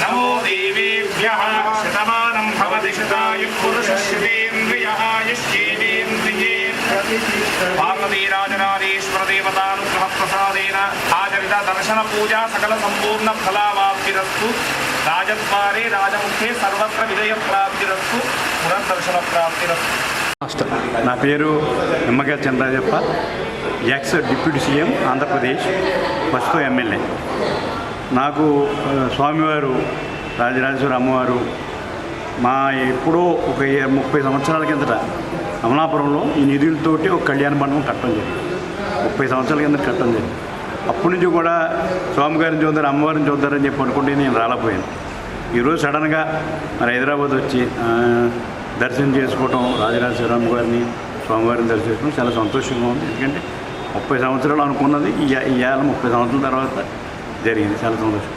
नमो देवेभ्यः शतमानं भवति शतायुः पुरुषश्रुतेन्द्रियहायुश्चेदेन्द्रिये पार्वतीराजराजेश्वरदेवतानुग्रहप्रसादेन आचरिता दर्शनपूजा सकलसम्पूर्णफलावा ఆచరిత రాజద్వారే రాజముఖే సర్వత్ర విజయ ప్రాప్తిరస్తు. పునర్దర్శన ప్రాప్తిరస్తు. నా పేరు Nimmakaya Chandrajappa ex deputy CM Andhra Pradesh ప్రస్తుతం ఎమ్మెల్యే. నాకు స్వామివారు రాజరాజేశ్వర అమ్మవారు మా ఎప్పుడో ఒక ముప్పై సంవత్సరాల కిందట అమలాపురంలో ఈ నిధులతోటి ఒక కళ్యాణ మండపం కట్టడం జరిగింది. ముప్పై సంవత్సరాల కింద కట్టడం జరిగింది. అప్పటి నుంచి కూడా స్వామివారిని చూద్దారు అమ్మవారిని చూద్దారని చెప్పి అనుకుంటే నేను రాలపోయాను ఈరోజు సడన్గా మరి హైదరాబాద్ వచ్చి దర్శనం చేసుకోవటం రాజరాజేశ్వరమ్మ గారిని స్వామివారిని దర్శనం చేసుకోవడం చాలా సంతోషంగా ఉంది. ఎందుకంటే ముప్పై సంవత్సరాలు అనుకున్నది ఈ ఈ ముప్పై సంవత్సరాల తర్వాత జరిగింది. చాలా సంతోషం.